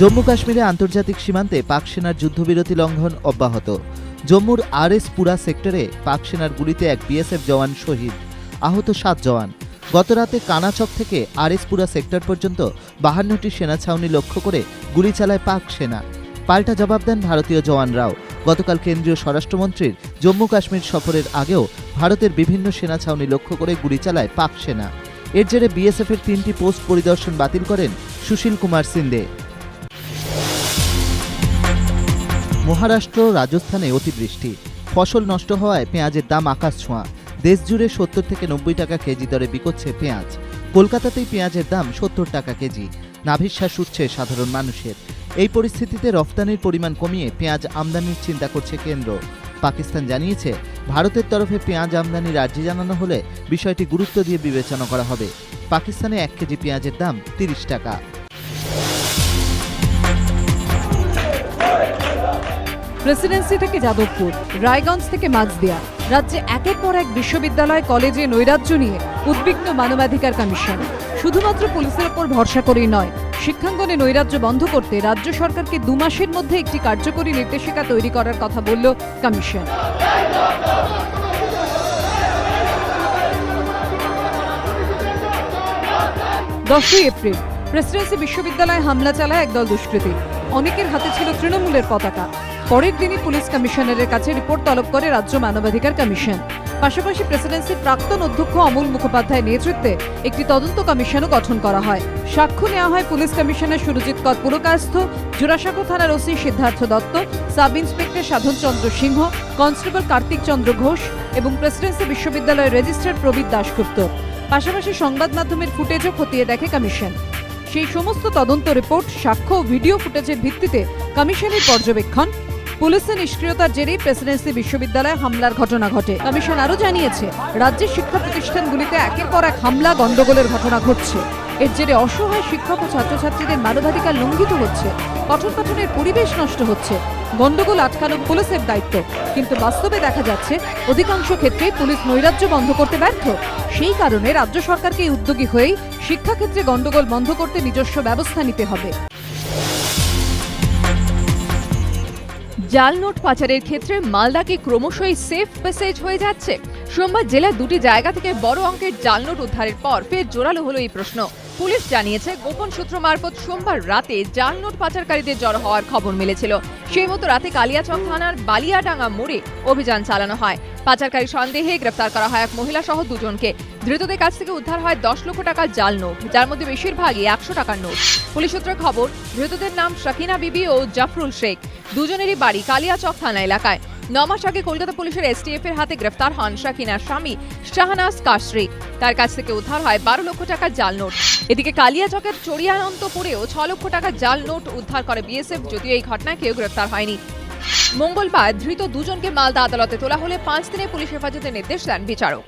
জম্মু কাশ্মীরে আন্তর্জাতিক সীমান্তে পাক সেনার যুদ্ধবিরতি লঙ্ঘন অব্যাহত। জম্মুর আর এস পুরা সেক্টরে পাক সেনার গুলিতে এক বিএসএফ জওয়ান শহীদ, আহত সাত জওয়ান। গতরাতে কানাচক থেকে আর এস পুরা সেক্টর পর্যন্ত বাহান্নটি সেনা ছাউনি লক্ষ্য করে গুলি চালায় পাক সেনা। পাল্টা জবাব দেন ভারতীয় জওয়ানরাও। গতকাল কেন্দ্রীয় স্বরাষ্ট্রমন্ত্রীর জম্মু কাশ্মীর সফরের আগেও ভারতের বিভিন্ন সেনা ছাউনি লক্ষ্য করে গুলি চালায় পাক সেনা। এর জেরে বিএসএফের তিনটি পোস্ট পরিদর্শন বাতিল করেন সুশীল কুমার সিন্দে। মহারাষ্ট্র রাজস্থানে অতিবৃষ্টি। ফসল নষ্ট হওয়ায় পেঁয়াজের দাম আকাশ ছোঁয়া। দেশ জুড়ে সত্তর থেকে নব্বই টাকা কেজি দরে বিকোচ্ছে পেঁয়াজ। কলকাতাতেই পেঁয়াজের দাম সত্তর টাকা কেজি। নাভিশ্বাস উঠছে সাধারণ মানুষের। এই পরিস্থিতিতে রফতানির পরিমাণ কমিয়ে পেঁয়াজ আমদানির চিন্তা করছে কেন্দ্র। পাকিস্তান জানিয়েছে, ভারতের তরফে পেঁয়াজ আমদানির আর্জি জানানো হলে বিষয়টি গুরুত্ব দিয়ে বিবেচনা করা হবে। পাকিস্তানে এক কেজি পেঁয়াজের দাম তিরিশ টাকা। প্রেসিডেন্সি থেকে যাদবপুর, রায়গঞ্জ থেকে মাঝদিয়া। রাজ্যে একের পর এক বিশ্ববিদ্যালয়, কলেজে নৈরাজ্য নিয়ে উদ্বিগ্ন মানবাধিকার কমিশন। শুধুমাত্র পুলিশের ওপর ভরসা করেই নয়, শিক্ষাঙ্গনে নৈরাজ্য বন্ধ করতে রাজ্য সরকারকে দু মাসের মধ্যে একটি কার্যকরী নির্দেশিকা তৈরি করার কথা বলল কমিশন। দশই এপ্রিল প্রেসিডেন্সি বিশ্ববিদ্যালয়ে হামলা চালায় একদল দুষ্কৃতী। অনেকের হাতে ছিল তৃণমূলের পতাকা। পরের দিনই পুলিশ কমিশনারের কাছে রিপোর্ট তলব করে রাজ্য মানবাধিকার কমিশন। পাশাপাশি প্রেসিডেন্সির প্রাক্তন অধ্যক্ষ অমল মুখোপাধ্যায়ের নেতৃত্বে একটি তদন্ত কমিশনও গঠন করা হয়। সাক্ষ্য নেওয়া হয় পুলিশ কমিশনার সুরজিৎ কর পুরকায়স্থ জোড়াসাঁকো থানার OC Siddhartha Dutta, sub inspector Sadhan Chandra Singha, constable Kartik Chandra Ghosh এবং প্রেসিডেন্সি বিশ্ববিদ্যালয়ের রেজিস্ট্রার প্রবীর দাশগুপ্ত। পাশাপাশি সংবাদ মাধ্যমের ফুটেজও খতিয়ে দেখে কমিশন। সেই সমস্ত তদন্ত রিপোর্ট, সাক্ষ্য ভিডিও ফুটেজের ভিত্তিতে কমিশনের পর্যবেক্ষণ। পুলিশের নিষ্ক্রিয়তার জেরেই প্রেসিডেন্সি বিশ্ববিদ্যালয়ে হামলার ঘটনা ঘটে। কমিশন আরও জানিয়েছে, রাজ্যের শিক্ষা প্রতিষ্ঠানগুলিতে একের পর এক হামলা, গণ্ডগোলের ঘটনা ঘটছে। এর জেরে অসহায় শিক্ষক ও ছাত্রছাত্রীদের মানবাধিকার লঙ্ঘিত হচ্ছে। পঠন পাঠনের পরিবেশ নষ্ট হচ্ছে। গন্ডগোল আটকানো পুলিশের দায়িত্ব। কিন্তু বাস্তবে দেখা যাচ্ছে, অধিকাংশ ক্ষেত্রে পুলিশ নৈরাজ্য বন্ধ করতে ব্যর্থ। সেই কারণে রাজ্য সরকারকে উদ্যোগী হয়েই শিক্ষাক্ষেত্রে গন্ডগোল বন্ধ করতে নিজস্ব ব্যবস্থা নিতে হবে। জাল নোট পাচারের ক্ষেত্রে মালদা কি ক্রমশই সেফ প্যাসেজ হয়ে যাচ্ছে। সোমবার জেলার দুটি জায়গা থেকে বড় অঙ্কের জাল নোট উদ্ধারের পর ফের জোরালো হলো এই প্রশ্ন। পুলিশ জানিয়েছে, গোপন সূত্র মারফত সোমবার রাতে জাল নোট পাচারকারীদের জড়ো হওয়ার খবর মিলেছিল। সেই মতো রাতে কালিয়াচক থানার বালিয়াডাঙ্গা মোড়ে অভিযান চালানো হয়। পাচারকারী সন্দেহে গ্রেপ্তার করা হয় এক মহিলা সহ দুজনকে। ধৃতদের কাছ থেকে উদ্ধার হয় দশ লক্ষ টাকার জাল নোট, যার মধ্যে বেশিরভাগই একশো টাকার নোট। পুলিশ সূত্রে খবর, ধৃতদের নাম শাকিনা বিবি ও জাফরুল শেখ। দুজনেরই বাড়ি কালিয়াচক থানা এলাকায়। নমাস আগে কলকাতা পুলিশের এসটিএফ এর হাতে গ্রেফতার হন শাকিনার স্বামী শাহনাজ কাশরি। তার কাছ থেকে উদ্ধার হয় বারো লক্ষ টাকার জাল নোট। এদিকে কালিয়াচকের চড়িয়ানন্তপুরেও ছ লক্ষ টাকার জাল নোট উদ্ধার করে বিএসএফ, যদিও এই ঘটনায় কেউ গ্রেফতার হয়নি। মঙ্গলবার ধৃত দুজনকে মালদা আদালতে তোলা হলে পাঁচ দিনের পুলিশ হেফাজতের নির্দেশ দেন বিচারক।